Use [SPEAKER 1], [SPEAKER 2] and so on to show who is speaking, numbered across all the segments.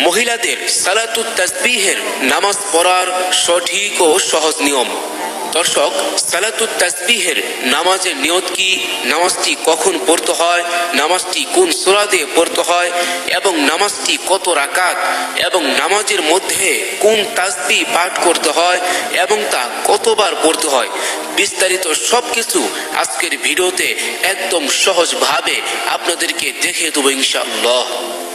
[SPEAKER 1] মহিলাদের সালাতুত তাসবিহের নামাজ পড়ার সঠিক ও সহজ নিয়ম। দর্শক, সালাতুত তাসবিহের নামাজের নিয়ত কি? নামাজটি কখন পড়তে হয়? নামাজটি কোন সোরা পড়তে হয়? এবং নামাজটি কত রাকাত? এবং নামাজের মধ্যে কোন তাসবি পাঠ করতে হয়? এবং তা কতবার পড়তে হয়? বিস্তারিত সবকিছু আজকের ভিডিওতে একদম সহজভাবে আপনাদেরকে দেখে দেবো ইনশাআল্লাহ।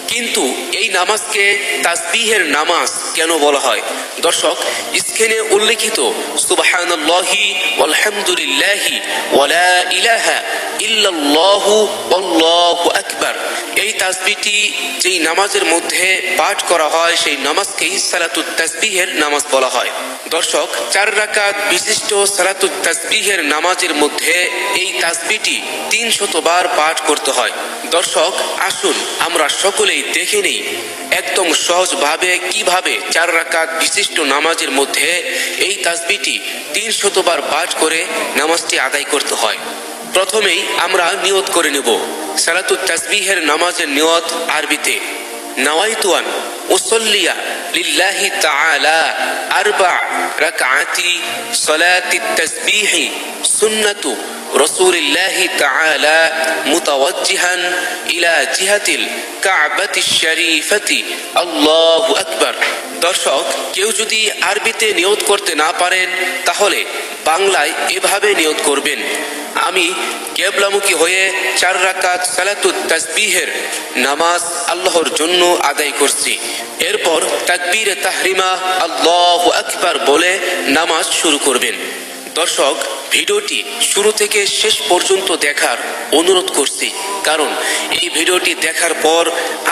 [SPEAKER 1] কিন্তু এই নামাজকে তাসবিহের নামাজ কেন বলা হয়? দর্শক, স্ক্রিনে উল্লেখিত, সুবহানাল্লাহি আলহামদুলিল্লাহি ওয়ালা ইলাহা ইল্লাল্লাহু আল্লাহু আকবার। এই তাসবিহটি যেই নামাজের মধ্যে পাঠ করা হয়, সেই নামাজকেই সালাতুত তাসবিহের নামাজ বলা হয়। দর্শক, চার রাকাত বিশিষ্ট সালাতুত তাসবিহের নামাজের মধ্যে এই তাসবিটি তিন শতবার পাঠ করতে হয়। দর্শক, আসুন আমরা সকলেই দেখে নেই একদম সহজভাবে কীভাবে চার রাকাত বিশিষ্ট নামাজের মধ্যে এই তাসবিটি তিন শতবার পাঠ করে নামাজটি আদায় করতে হয়। প্রথমেই আমরা নিয়ত করে নেব। সালাতুত তাসবিহের নামাজের নিয়ত আরবিতে। নওয়াইতুয়ান, উসল্লিয়া লিল্লাহি তাআলা আরবা রাকআতি সালাতি তাসবিহি সুন্নাতু রসুলিল্লাহি তাআলা মুতাওয়াজ্জিহান ইলা জিহাতিল কাবাতি শরীফাতি। আল্লাহু আকবার। দর্শক, কেউ যদি আরবিতে নিয়ত করতে না পারেন, তাহলে বাংলায় এভাবে নিয়ত করবেন। আমি কেবলামুখী হয়ে চার রাকাত সালাতুত তাসবিহের নামাজ আল্লাহর জন্য আদায় করছি। এরপর তাকবীর তাহরিমা আল্লাহ আকবার বলে নামাজ শুরু করবেন। দর্শক, ভিডিওটি শুরু থেকে শেষ পর্যন্ত দেখার অনুরোধ করছি। কারণ এই ভিডিওটি দেখার পর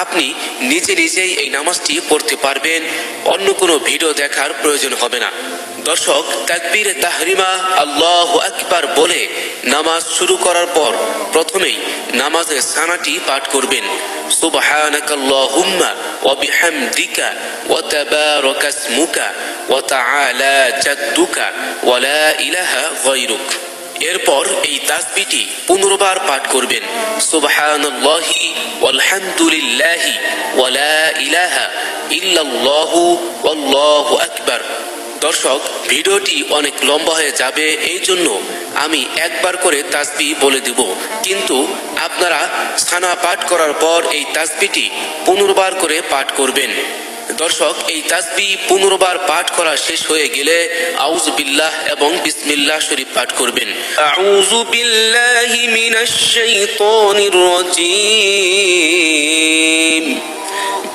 [SPEAKER 1] আপনি নিজে নিজেই এই নামাজটি পড়তে পারবেন, অন্য কোনো ভিডিও দেখার প্রয়োজন হবে না। দর্শক, তাকবীর তাহরিমা আল্লাহ আকবার বলে নামাজ শুরু করার পর প্রথমেই নামাজের সানাটি পাঠ করবেন। লা ইলাহা এরপর এই তাসবিটি পুনর্বার পাঠ করবেন। সুবাহ ওয়ালহামদুলিল্লাহি ইলাহা আকবার। দর্শক, ভিডিওটি অনেক লম্বা হয়ে যাবে, এই জন্য আমি একবার করে তাসবি বলে দিব। কিন্তু আপনারা সানা পাঠ করার পর এই তাসবিটি পুনর্বার করে পাঠ করবেন। দর্শক, এই তাসবি পুনর্বার পাঠ করা শেষ হয়ে গেলে আউজ বিল্লাহ এবং বিসমিল্লাহ শরীফ পাঠ করবেন। আউযু বিল্লাহি মিনাশ শাইতানির রাজীম।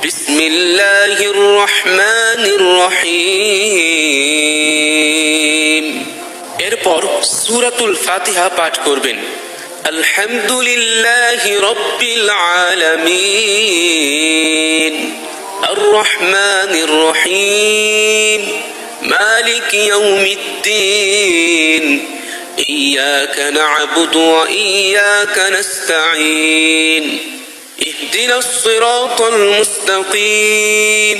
[SPEAKER 1] بسم الله الرحمن الرحيم এরপর সূরাতুল ফাতিহা পাঠ করবেন আলহামদুলিল্লাহ রব্বিল আলামিন الرحمن الرحيم مالك يوم الدين إياك نعبد وإياك نستعين اهدنا الصراط المستقيم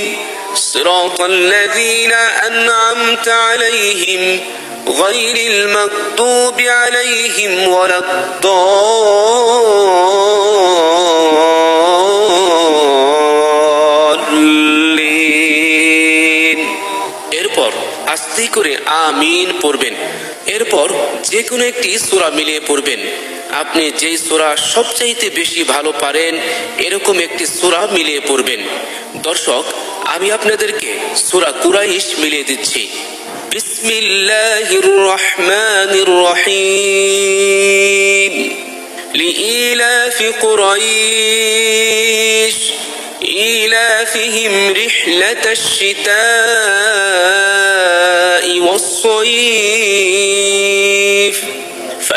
[SPEAKER 1] صراط الذين أنعمت عليهم غير المغضوب عليهم ولا الضالين এরপর আস্তে করে আমিন পড়বেন এরপর যে কোনো একটি সূরা মিলিয়ে পড়বেন আপনি যেই সূরা সবচাইতে বেশি ভালো পারেন এরকম একটি সূরা মিলিয়ে পড়বেন দর্শক আমি আপনাদেরকে সূরা কুরাইশ মিলিয়ে দিচ্ছি বিসমিল্লাহির রহমানির রহিম لإيلاف قريش إيلافهم رحلة الشتاء والصيف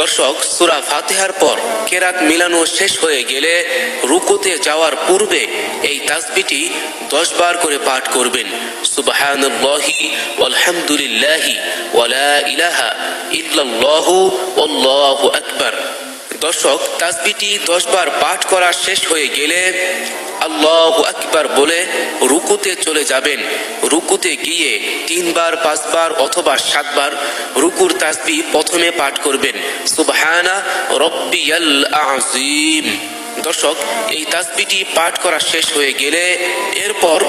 [SPEAKER 1] দর্শক, সুরা ফাতেহার পর কেরাত মিলানো শেষ হয়ে গেলে রুকুতে যাওয়ার পূর্বে এই তাসবিটি দশ বার করে পাঠ করবেন। সুবহানাল্লাহি আলহামদুলিল্লাহি ওয়ালা ইলাহা ইল্লাল্লাহু আকবার। দর্শক তাসবিটি দশ বার পাঠ করা শেষ হয়ে গেলে আল্লাহ আকবার বলে, রুকুতে চলে যাবেন। রুকুতে গিয়ে তিনবার, পাঁচবার অথবা সাতবার রুকুর তাসবি প্রথমে পাঠ করবেন। সুবহানা রব্বিয়াল আজিম দর্শক, এই তাসবিটি পাঠ করা শেষ হয়ে গেলে এরপর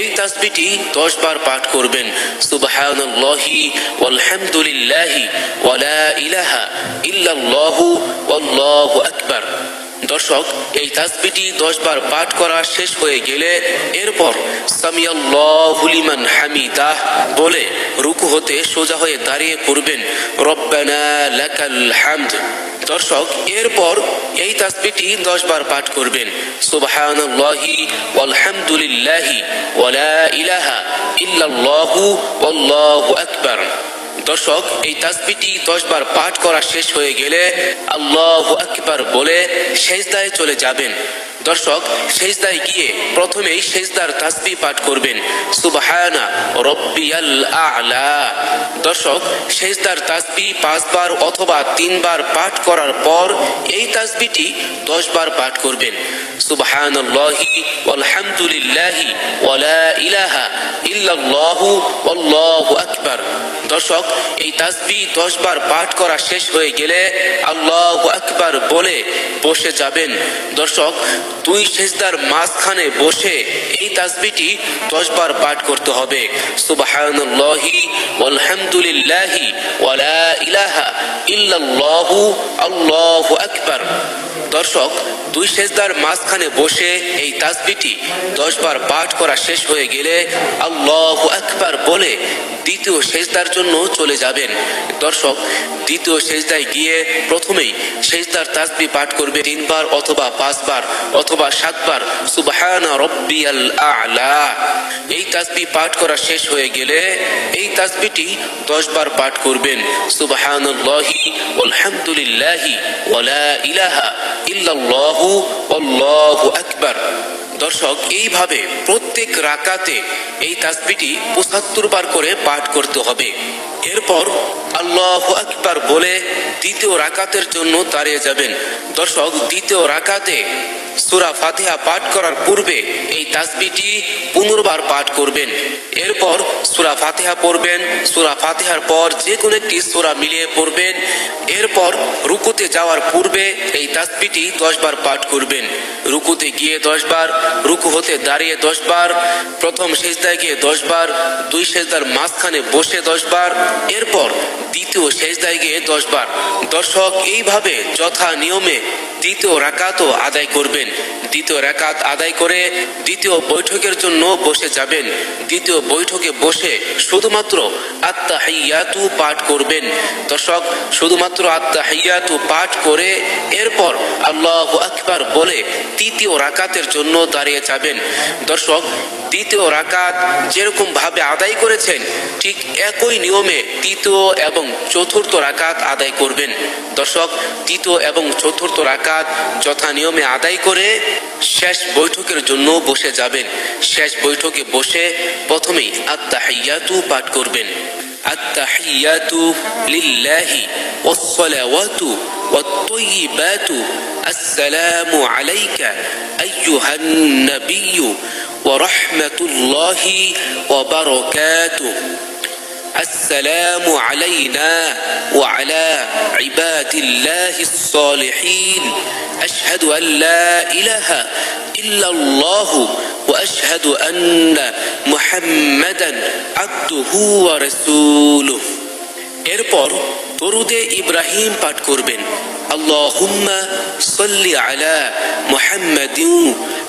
[SPEAKER 1] এই তাসবিটি দশ বার পাঠ করবেন। সুবহানাল্লাহি ওয়ালহামদুলিল্লাহি ওয়ালা ইলাহা ইল্লাল্লাহু আল্লাহু আকবার। দর্শক, এই তাসবিটি দশ বার পাঠ করা শেষ হয়ে গেলে এরপর সামিয়াল্লাহু লিমান হামিদাহ বলে রুকু হতে সোজা হয়ে দাঁড়িয়ে পড়বেন রব্বানা লাকাল হামদ। দর্শক, এরপর এই তাসবিটি দশ বার পাঠ করবেন। সুবহানাল্লাহি ওয়ালহামদুলিল্লাহি ওয়ালা ইলাহা ইল্লাল্লাহু আল্লাহু আকবার। দর্শক, এই তাসবিটি দশ বার পাঠ করা শেষ হয়ে গেলে আল্লাহ আকবার বলে সেজদায় চলে যাবেন। দর্শক, সেজদায় গিয়ে প্রথমেই সেজদার তাসবি পাঠ করবেন। সুবহানা রব্বিয়াল আলা। দর্শক, সেজদার তাসবি পাঁচবার অথবা তিনবার পাঠ করার পর তাসবিটি দশ বার পাঠ করবেন। আল্লাহু আকবার। দর্শক, এই তাসবি দশ বার পাঠ করা শেষ হয়ে গেলে আকবার বলে বসে যাবেন। দর্শক, দুই সেজদার মাঝখানে বসে এই তাসবিটি দশ বার পাঠ করতে হবে। সুবহানাল্লাহি ওয়ালহামদুলিল্লাহি ওয়ালা ইলাহা ইল্লাল্লাহু আল্লাহু আকবার। দর্শক, দুই সেজদার মাঝখানে বসে এই তাজবিটি দশ বার পাঠ করা শেষ হয়ে গেলে আল্লাহ একবার বলে দ্বিতীয় সেজদার জন্য চলে যাবেন। দর্শক, দ্বিতীয় সেজদায় গিয়ে প্রথমেই সেজদার তাসবি পাঠ করবে তিনবার অথবা পাঁচবার অথবা সাতবার। সুবহানা রব্বিয়াল আলা। এই তাসবি পাঠ করা শেষ হয়ে গেলে এই তাসবিটি দশ বার পাঠ করবেন। সুবহানাল্লাহি আলহামদুলিল্লাহি ওয়ালা ইলাহা ইল্লাল্লাহু আল্লাহু আকবার। দর্শক, এইভাবে প্রত্যেক রাকাতে এই তাসবিটি পঁচাত্তর বার করে পাঠ করতে হবে। এরপর আল্লাহ আকবার বলে দ্বিতীয় রাকাতের জন্য দাঁড়িয়ে যাবেন। দর্শক, দ্বিতীয় রাকাতে সুরা ফাতিহা পাঠ করার পূর্বে এই তাসবিটি পুনর্বার পাঠ করবেন। এরপর সুরা ফাতিহা পড়বেন, সুরা ফাতিহার পর যে কোনো একটি সুরা মিলিয়ে পড়বেন। এরপর রুকুতে যাওয়ার পূর্বে এই তাসবিটি দশবার পাঠ করবেন। রুকুতে গিয়ে দশবার, রুকু হতে দাঁড়িয়ে দশবার, প্রথম সেজদায় গিয়ে দশবার, দুই সেজদার মাঝখানে বসে দশবার, এরপর দ্বিতীয় সেজদায় গিয়ে দশবার। দর্শক, এইভাবে যথা নিয়মে দ্বিতীয় রাকাতও আদায় করবেন। দ্বিতীয় রাকাত আদায় করে দ্বিতীয় বৈঠকের জন্য বসে যাবেন। দ্বিতীয় বৈঠকে বসে শুধুমাত্র আত্মাহিয়াতু পাঠ করবেন। দর্শক, শুধুমাত্র আত্মাহিয়াতু পাঠ করে এরপর আল্লাহ আকবার বলে তৃতীয় রাকাতের জন্য দাঁড়িয়ে যাবেন। দর্শক দ্বিতীয় রাকাত যেরকম ভাবে আদায় করেছেন ঠিক একই নিয়মে তৃতীয় এবং চতুর্থ রাকাত আদায় করবেন দর্শক তৃতীয় এবং চতুর্থ রাকাত যথা নিয়মে আদায় করে শেষ বৈঠকের জন্য বসে যাবেন শেষ বৈঠকে বসে প্রথমেই আত্মাহিয়াতু পাঠ করবেন التحيات لله والصلوات والطيبات السلام عليك أيها النبي ورحمة الله وبركاته السلام علينا وعلى عباد الله الصالحين أشهد أن لا إله إلا الله وأشهد أن محمدا عبده ورسوله এরপর দরুদে ইব্রাহিম পাঠ করবেন আল্লাহুম্মা সাল্লি আলা মুহাম্মাদিন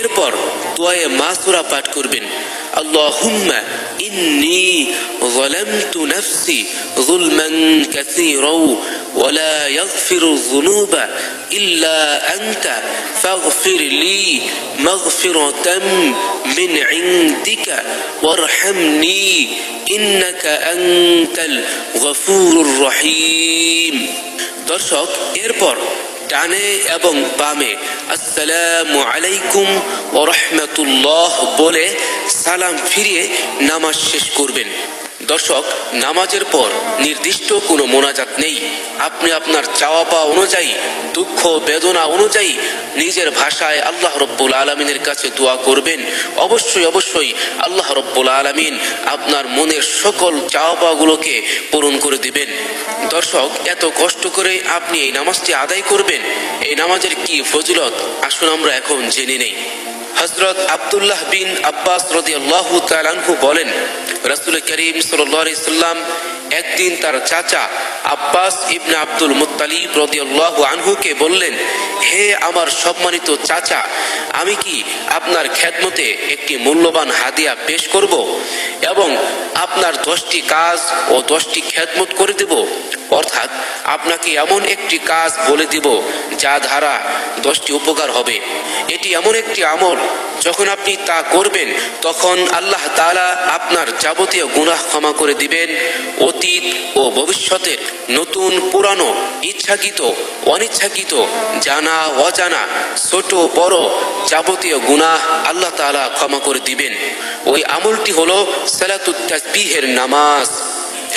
[SPEAKER 1] এরপর দোয়ায়ে মাসুরা পাঠ করবেন আল্লাহুম্মা ইন্নি ظلمت نفسي ظلما كثيرا ولا يغفر الذنوب إلا أنت فاغفر لي مغفرة من عندك وارحمني إنك أنت الغفور الرحيم দর্শক এরপর ডানে এবং বামে আসসালামু আলাইকুম ও রহমতুল্লাহ বলে সালাম ফিরিয়ে নামাজ শেষ করবেন। দর্শক, নামাজের পর নির্দিষ্ট কোনো মোনাজাত নেই। আপনি আপনার চাওয়া পাওয়া অনুযায়ী, দুঃখ, বেদনা অনুযায়ী নিজের ভাষায় আল্লাহ রব্বুল আলমিনের কাছে দোয়া করবেন। অবশ্যই অবশ্যই আল্লাহ রব্বুল আলমিন আপনার মনের সকল চাওয়া পাওয়াগুলোকে পূরণ করে দিবেন। দর্শক, এত কষ্ট করে আপনি এই নামাজটি আদায় করবেন, এই নামাজের কি ফজিলত? আসুন আমরা এখন জেনে নেই। হজরত আবদুল্লাহ বিন আব্বাস রদিয়াল্লাহু তালানহু বলেন রাসুল করিম সাল্লাম একদিন তার চাচা আব্বাস ইবনা আব্দুল মুত্তালিব রদিয়াল্লাহু আনহুকে বললেন, হে আমার সম্মানিত চাচা, আমি কি আপনার খ্যাতমতে একটি মূল্যবান হাদিয়া পেশ করব এবং আপনার দশটি কাজ ও দশটি খ্যাতমত করে দেব? অর্থাৎ আপনাকে এমন একটি কাজ বলে দিব যা ধারা দশটি উপকার হবে। এটি এমন একটি আমল, যখন আপনি তা করবেন, তখন আল্লাহ তাআলা আপনার যাবতীয় গুনাহ ক্ষমা করে দিবেন। অতীত ও ভবিষ্যতের নতুন পুরানো ইচ্ছাকৃত, অনিচ্ছাকৃত, জানা, অজানা, ছোট, বড় যাবতীয় গুনাহ আল্লাহ তালা ক্ষমা করে দিবেন। ওই আমলটি হলো সালাতুত নামাজ।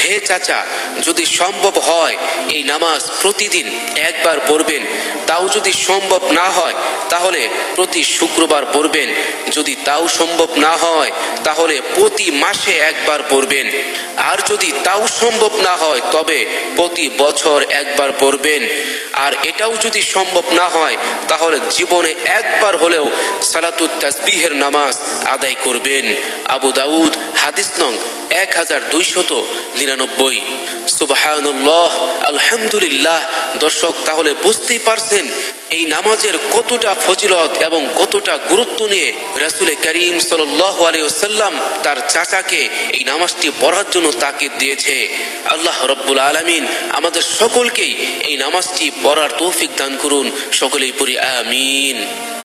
[SPEAKER 1] হে চাচা, যদি সম্ভব হয় এই নামাজ প্রতিদিন একবার পড়বেন, তাও যদি সম্ভব না হয়, তাহলে প্রতি শুক্রবার পড়বেন। যদি তাও সম্ভব না হয়, তাহলে প্রতি মাসে একবার পড়বেন। আর যদি তাও সম্ভব না হয়, তবে প্রতি বছর একবার পড়বেন। আর এটাও যদি সম্ভব না হয়, তাহলে জীবনে একবার হলেও সালাতুত তাসবিহের নামাজ আদায় করবেন। আবু দাউদ হাদিস নং এক হাজার দুইশত নিরানব্বই। সুবাহানুল্লাহ, আলহামদুলিল্লাহ। দর্শক, তাহলে বুঝতেই পারছেন এই নামাজের কতটা ফজিলত এবং কতটা গুরুত্ব নিয়ে রাসুল করিম সাল্লাহ আলিয়াল্লাম তার চাচাকে এই নামাজটি পড়ার জন্য তাকে দিয়েছে। আল্লাহ রব্বুল আলমিন আমাদের সকলকেই এই নামাজটি পড়ার তৌফিক দান করুন। সকলেই পড়ি আমিন।